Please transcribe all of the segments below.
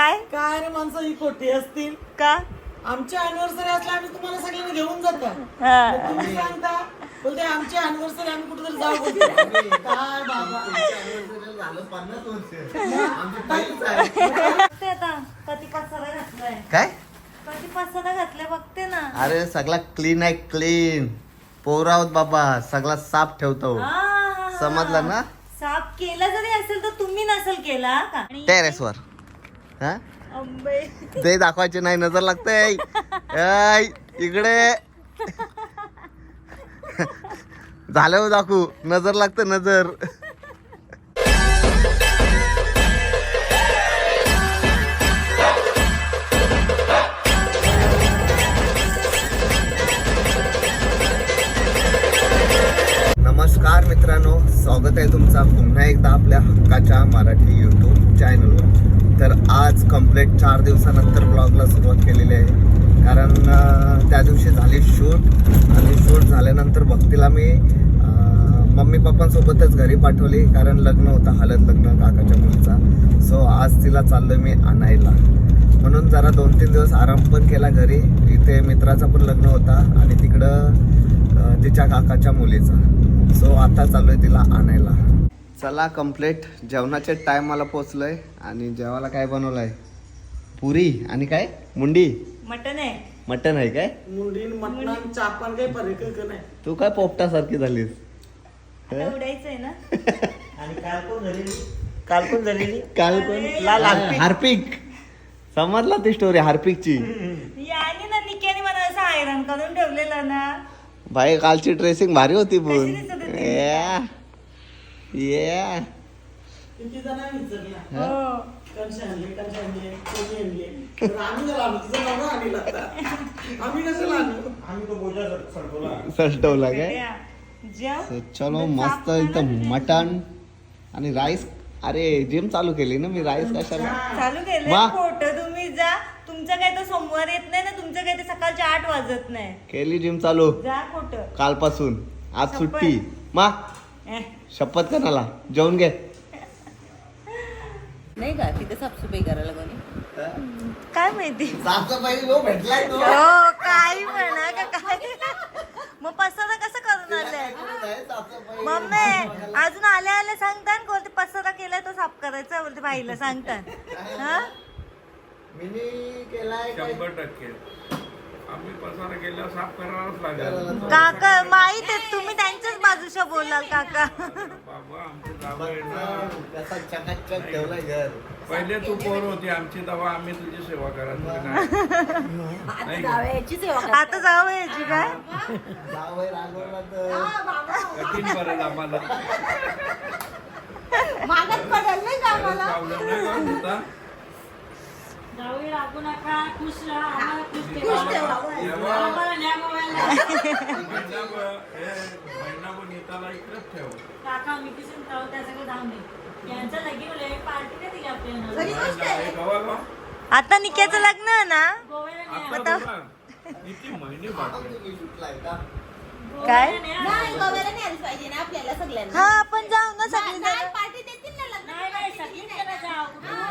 काय? काय रे माणसं ही खोटी असतील. का? आमची अॅनिव्हर्सरी असल्या आम्ही तुम्हाला सगळ्यांना घेऊन जातो. हा. मग तुम्ही सांगता बोलते आमची अॅनिव्हर्सरी आम्ही कुठेतरी जाऊ बोलते. काय बघते आता कधी पसारा घातलाय. काय? कधी पसारा घातलाय बघते ना. अरे सगळा क्लीन आहे क्लीन पोरावत बाबा सगळा साफ ठेवतो. आ, समजलं ना? साफ केला जरी असेल तर तुम्ही नसेल केला का? आणि टेरेसवर. हा? ते दाखवायचे नाही नजर लागते. इकडे. झाल्यावर दाखवू. नजर लागते नजर. स्वागत आहे तुमचा पुन्हा एकदा आपल्या हक्काच्या मराठी यूट्यूब चॅनलवर तर आज कंप्लीट चार दिवसानंतर ब्लॉगला सुरुवात केलेली आहे. कारण त्या दिवशी झाली शूट आणि शूट झाल्यानंतर भक्तीला मी मम्मी पप्पांसोबतच घरी पाठवली. कारण लग्न होतं हालत लग्न काकाच्या मुलीचा. सो आज तिला चाललो मी आणायला. म्हणून जरा दोन तीन दिवस आराम पण केला घरी. इथे मित्राचं पण लग्न होता आणि तिकडं तिच्या काकाच्या मुलीचा. सो आता चालू आहे तिला आणायला. चला कंप्लीट जेवणाचे टायमाला पोचलोय आणि जेवायला काय बनवलंय? पुरी आणि काय? मुंडी? मटन आहे. मटन आहे काय? मुंडीन मटणान चापण काही फरक आहे नाही? तू काय पोपटासारखी झालीस? आता उडायचंय ना. काल पण झालेली? काल कोण लाल हार्पिक. हार्पिक. समजला ती स्टोरी हार्पिकची? याने ना निक्याने मला असं हैराण करून ठेवलेलं ना. भाई कालची ड्रेसिंग भारी होती पण. विचारल्या हो. काय? या. चलो मस्त इथं मटन आणि राईस अरे जिम चालू केली ना मी राईस कशाला? चालू केलंय वा. खोटं तुम्ही जा. तुमचं काय तर सोमवार येत नाही ना तुमचं काय ते सकाळचे आठ वाजत नाही. केली जिम चालू. जा खोटं. कालपासून. आज शपथ. सुट्टी. मा. शपथ कणाला? जेवण घे. नाही का? तिथे साफसफाई करायला कोणी? काय माहिती? साफसफाई भेटलाय हो काय म्हणा का काय मग पसारा कसं करून आले मम्मी अजून आल्या आल्या सांगता ना कोणते केलाय तो साफ करायचा बोलते बाईला सांगतात. हा? मिनी केलाय काय? शंभर टक्के. आम्ही पसारा केल्यावर साफ करावाच लागेल. काका माहीत आहे तुम्ही त्यांच्याच बाजूच्या बोलाल काका. बाबा आमचे जावं आहे ना. कसा चकाचक ठेवलाय घर. पहिले तू पोर होती आमची तेव्हा आम्ही तुझी सेवा करायचो नाही नाही का? याची सेवा करा. आता जाऊ यायची काय? जावई रागवला तर. कठीण आम्हाला. मागात पडेल नाही का आम्हाला? प्रॉब्लेम नाही का होता जाऊया रागू नका. खुश राहा आम्हाला खुश खुश ठेवा. ठेवा. तेव्हा आम्हाला न्या मोबाईलला. महिनाभर महिनाभर नीताला इकडेच ठेव. काका मी किसून खाऊ त्याच्याकडे जाऊन दे. यांचं लगीन पार्टी नाही दिली आपल्याला. घरी गोष्ट आहे. गवा गवा. आता निक्याचं लग्न आहे ना? गोव्याला न्या. आता किती महिने बाकी. काय. नाही गोव्याला न्यायला पाहिजे ना आपल्याला सगळ्यांना. हा आपण जाऊ ना नाही, सगळी नाही, पार्टी देतील ना लग्न नाही जाऊ.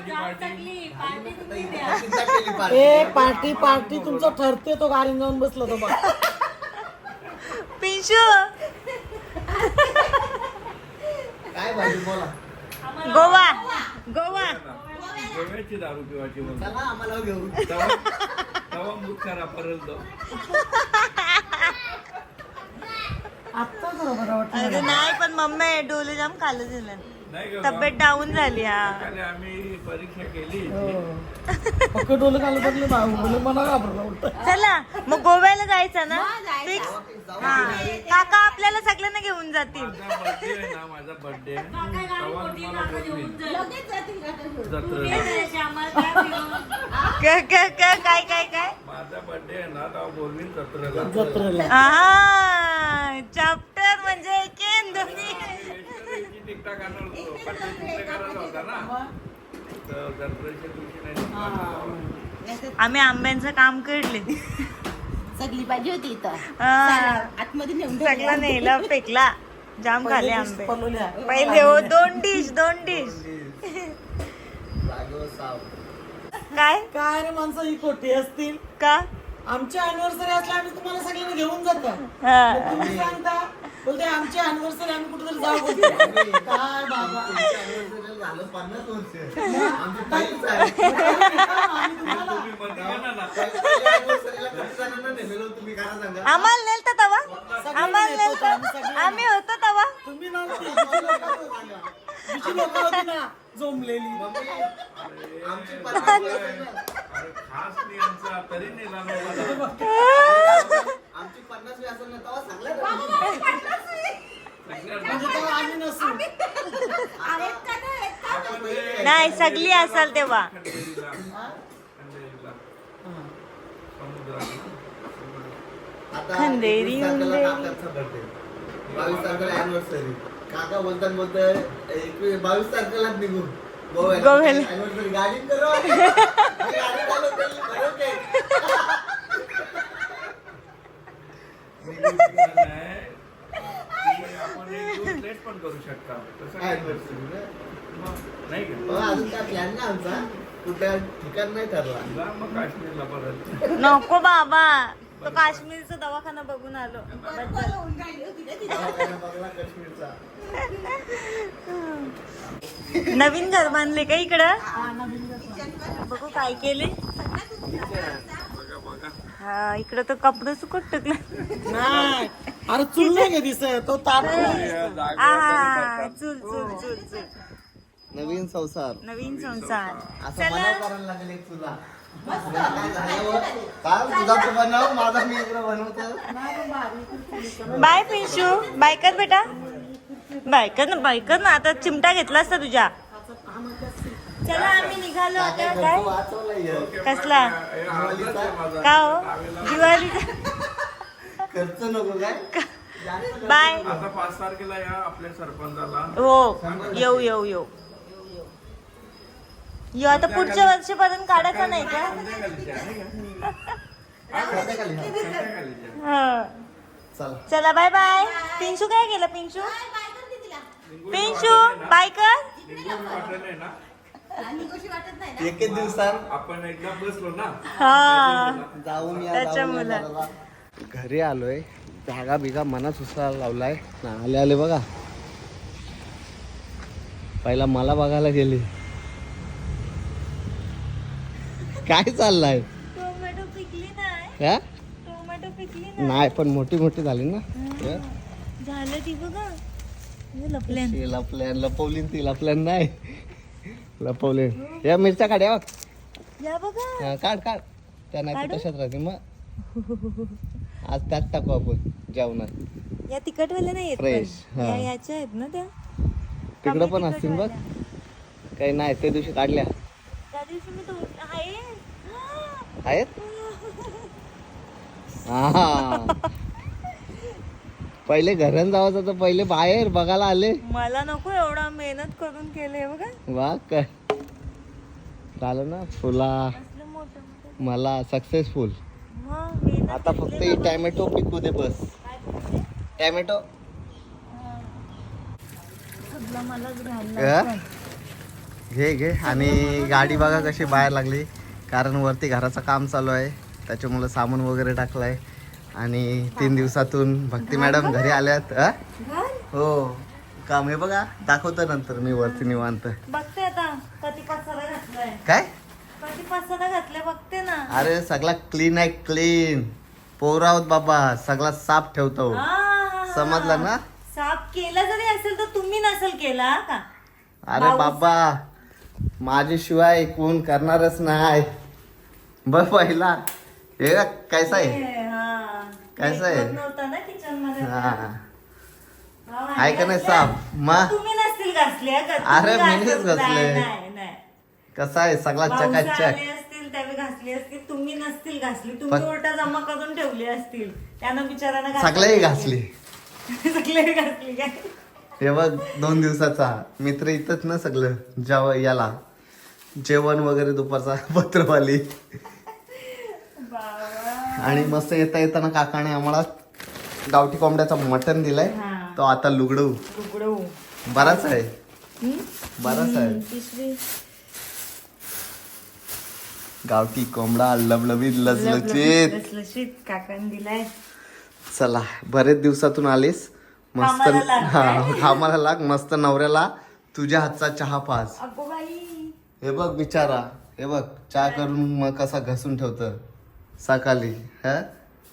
जाऊ सगळी पार्टी चिंता केली पार्टी. ए पार्टी पार्टी तुमचं ठरते तो गाडी जाऊन बसलो तो बा. पिंशू. काय भाजी बोला. गोवा. गोवा. गोव्याची दारू पिवायची म्हणतो चला आम्हाला घेऊन तेव्हा तेव्हा मुख्यारापर्यंत आत्ता बरोबर वाटतं अरे नाही पण मम्मी डोले जाम खाल्लं दिलं नाही का तब्येत डाऊन झाली हा. काल आम्ही परीक्षा केली. डोलं घालत मला घाबरला उलट. चला मग गोव्याला जायचं ना? हा. फिक्स हा. काका आपल्याला सगळ्यांना घेऊन जातील. माझा बर्थडे आहे ना माझा. जत्रेला. क- क- क- काय काय काय? माझा बर्थडे आहे ना तेव्हा बोलवीन जत्रेला. जत्रेला. हा म्हणजे. आम्ही आंब्यांचं काम करले. सगळी पाहिजे होती इथं. हा. आतमध्ये नेऊन. सगळं नेला फेकला जाम खाले आंबे. पहिले हो दोन डिश दोन डिश काय? काय रे माणसं ही खोटी असतील? का? आमची अॅनिव्हर्सरी असल्या आम्ही तुम्हाला सगळ्यांना घेऊन जातो. हा. तुम्ही सांगता बोलते आमची अॅनिव्हर्सरी आम्ही कुठेतरी जाऊ बोलतो. काय बाबा झालं पन्नास वर्ष आमची ताईच आहे. आम्ही तुम्हाला तुम्ही मध्ये घ्या ना ना. पहिल्या anniversary ला किती जणांना नेलेलं तुम्ही काय सांगा आम्हाला नेलत तवा आम्हाला नेलत आम्ही होतो तवा तुम्ही नव्हती दुसरी लोकं- दुसरी लोक होती ना जमलेली मम्मी आमची पन्नास वर्ष अरे खास नाही आमचा तरी नेला नव्हता. आमची पन्नास वेळ असेल ना तेव्हा सांगलं ना म्हणजे तेव्हा आम्ही नसू नाही सगळी असाल तेव्हा खंदेरी, तारखेला. बावीस तारखेला अॅनिव्हर्सरी काका बोलतात बोलतोय एकवीस बावीस निघू गोव्याला. Anniversary गाडी करू गाडी. नाही, की आपण एक दिवस late पण करू शकता. तसं काय Anniversary ना. मग नाही का? अजून काय प्लॅन नाही आमचा. कुठं ठिकाण नाही ठरला. जा मग काश्मीरला परत. नको बाबा. तो काश्मीरचा दवाखाना बघून आलो. बघला काश्मीरचा. नवीन घर बांधले का इकडं? बघू काय केले. बघा बघा. हा इकडं तर कपडे सुकट टाकलं. नाही. अरे चुल नाही का दिसत? तो ताप आहा चुल चुल चुल चुल. नवीन संसार. नवीन संसार. असं मनाव करायला लागेल तुला. काय झालं? हो? काय तुझा तू बनव माझा मी इकडं बनवतो बाय पिंशू. बाय कर बेटा. बाय कर ना बाय कर ना. आता चिमटा घेतला असता तुझ्या. चला आम्ही निघालो आता. काय? वाचवलं हे. कसला? हे. का हो? दिवाळीचा? खर्च नको काय? बाय. आता पाच तारखेला या आपल्या सरपंचाला. हो. येऊ येऊ येऊ. यो आता पुढच्या वर्षीपर्यंत काढायचा नाही का. चला. चला बाय बाय. पिंशू काय केलं पिंशू. पिंशू बाय कर. निघून वाटलं नाही ना? आणि कशी वाटत नाही ना? एक एक दिवसात. आपण एकदा बसलो ना? हा. जाऊन त्याच्या मुलं. घरी आलोय. जागा बिगा मनात उचलायला लावलाय. ना आले आले बघा. पहिला मला बघायला गेले. काय चाललंय? टोमॅटो पिकली नाही? टोमॅटो पिकली ना नाही पण मोठी मोठी झाली ना? झालं ती बघा. लपल्यान लपवलीन ती लपल्यान नाही. लपवले या मिरच्या काढ्या बघ. या बघा. काढ काढ. त्या नाही काढू? तशाच राहते मग. आज त्यात टाकू आपण जेवणात. या तिखटवाल्या नाही येत Fresh, पण. हा. या याच्या आहेत ना त्या. तिकडं पण असतील बघ. काही नाही त्या दिवशी काढल्या. त्या दिवशी मी तो आहे आहेत. हा. पहिले घरात जायचं तर पहिले बाहेर बघायला आले. मला नको एवढा मेहनत करून केले बघा. वा काय. झालं ना फुला. असलं मोठं मोठं. मला सक्सेसफुल आता फक्त घेतली ही. टॅमॅटो पिकू दे बस? टॅमॅटो? घे घे. आणि गाडी बघा कशी बाहेर लागली. कारण वरती घराचं काम चालू आहे. त्याच्यामुळं सामान वगैरे टाकलंय. आणि तीन दिवसातून भक्ती मॅडम घरी आल्यात. हो. काम हे बघा. दाखवतो नंतर मी वरती निवांत. बघते आता. काय? घातलाय बघते ना. अरे सगळा क्लीन आहे क्लीन. पोर आहोत बाबा सगळा साफ ठेवतो. समजलं ना? साफ केला जरी असेल तर तुम्ही नसेल केला का? अरे बाबा माझ्याशिवाय कोण करणारच नाही. बघ पहिला. हे कैसा आहे. कैसा आहे? हा. आहे का नाही साफ मग तुम्ही नसतील घासले का? अरे मीच घासले. कसा आहे? सगळा चकाचक. त्यावेळी घासली असतील तुम्ही नसतील घासली. तुम्ही पण- ओटा जमा करून ठेवली असतील. त्यानं बिचारानं घासली सगळे घासली. काय? हे बघ दोन दिवसाचा मित्र इथंच ना सगळं जेव याला. जेवण वगैरे दुपारचा पत्रवाली. बाबा. आणि मस्त येता येताना काकाने आम्हाला गावठी कोंबड्याचा मटण दिलाय. हा. तो आता लुगडू. उघडू बराच आहे. हम्म? बराच आहे. पिशवी. गावठी कोंबडा लबलबीत लसलचीत लसलशीत काकाने दिलाय. चला बरेच दिवसातून आलीस. मस्त कामाला लाग हा कामाला लाग मस्त नवऱ्याला तुझ्या हातचा चहा अगो बाई. हे बघ बिचारा. हे बघ चहा करून मग कसा घसून ठेवत. सकाळी हा?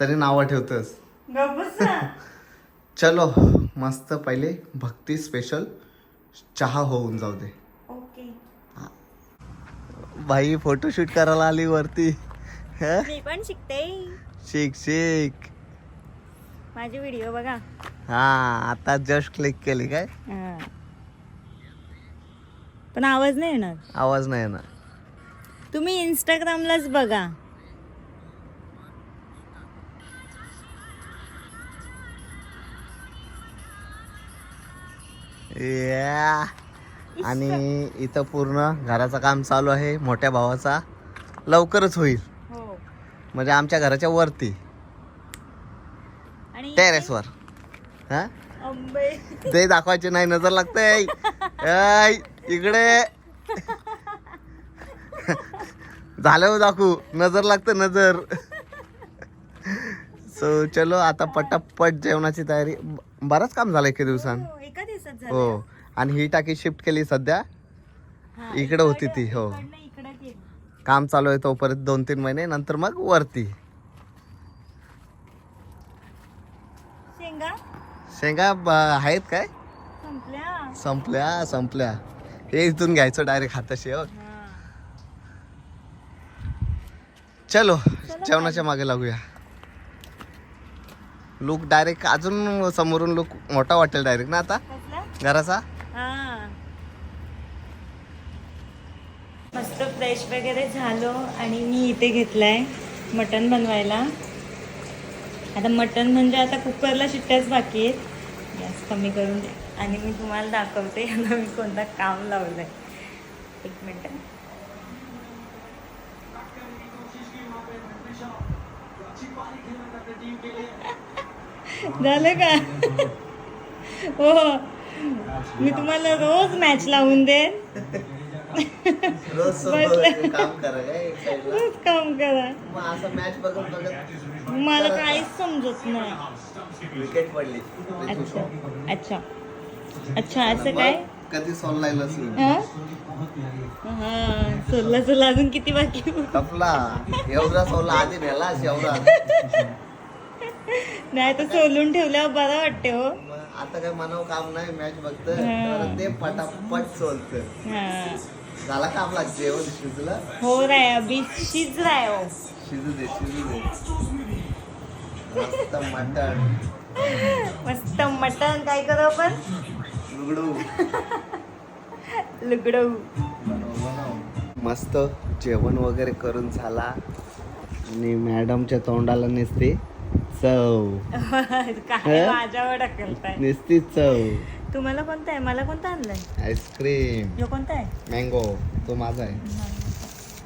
तरी नावं ठेवतस. चलो मस्त पहिले भक्ती स्पेशल चहा होऊन जाऊ दे. बाई फोटोशूट करायला आली वरती. हा? मी पण शिकते. शिक शिक. माझी व्हिडिओ बघा. हा आता जस्ट क्लिक केली काय? हा. पण आवाज नाही येणार. आवाज नाही येणार. तुम्ही इंस्टाग्रामलाच बघा. या. आणि इथं पूर्ण घराचं काम चालू आहे. मोठ्या भावाचा लवकरच होईल. हो. म्हणजे आमच्या घराच्या वरती. टेरेसवर. हा? ते दाखवायचे नाही नजर लागते इकडे. झालं हो दाखवू. नजर लागते नजर. सो चलो आता पटापट जेवणाची तयारी. बरंच काम झालं एके दिवसांत. हो, आणि ही टाकी शिफ्ट केली सध्या. इकडे होती ती हो. काम चालू आहे तोपर्यंत दोन तीन महिने नंतर मग वरती. शेंगा? आहेत काय? संपल्या. संपल्या हे इथून घ्यायचं डायरेक्ट हाताशी हो. चलो जेवणाच्या मागे लागूया. लुक डायरेक्ट अजून समोरून लुक मोठा वाटेल डायरेक्ट ना आता? घराचा हा मस्त फ्रेश वगैरे झालो आणि मी इथे घेतलाय मटण बनवायला. आता मटण म्हणजे आता कुकरला शिट्ट्याच बाकी आहेत. गॅस कमी करून दे. आणि मी तुम्हाला दाखवते यांना मी कोणता काम लावलं आहे एक मिनटं. झालं का? हो. मी तुम्हाला रोज मॅच लावून देईन. रोज. काम करा काय साईडला? रोज काम करा. मग असं मॅच बघत बघत मला काहीच समजत नाही. विकेट पडली. अच्छा अच्छा. अच्छा असं काय? कधी हा? हा सोडला सोडला अजून किती बाकी? कपला एवढा सोडला आधी नेला एवढा. नाही तर सोलून ठेवल्यावर बरं वाटते हो. आता काय म्हणावं काम नाही मॅच बघत ते पटापट सोलत झाला का आपला जेवण शिजलं? हो राय अभि शिज राय हो. शिजू दे शिजू दे. मस्त मटण. मस्त मटण काय करू आपण? लुगडू. लुगडू. मस्त जेवण वगैरे करून झाला. आणि मॅडमच्या तोंडाला नेसते चव. काय? माझ्यावर ढकलताय? नेसती चव. तुम्हाला कोणता आहे? मला कोणता आणलाय? आईस्क्रीम. यो कोणता आहे? मँगो. तो माझा आहे.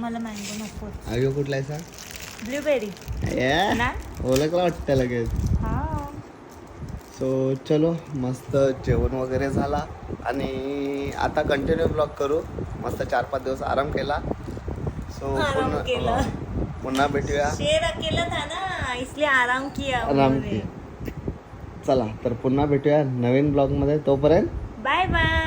मला मँगो नको अयो कुठला आहे सांग? ब्लूबेरी. ना? ओळखला वाटतं लगेच. हा. सो चलो मस्त जेवण वगैरे झाला. आणि आता कंटिन्यू ब्लॉग करू. मस्त चार पाच दिवस आराम केला. सो आराम पुन्हा केला. हो, पुन्हा भेटूया. शेर अकेला था ना इसलिए आराम किया आराम उन्होंने. की चला तर पुन्हा भेटूया नवीन ब्लॉगमध्ये तोपर्यंत बाय बाय.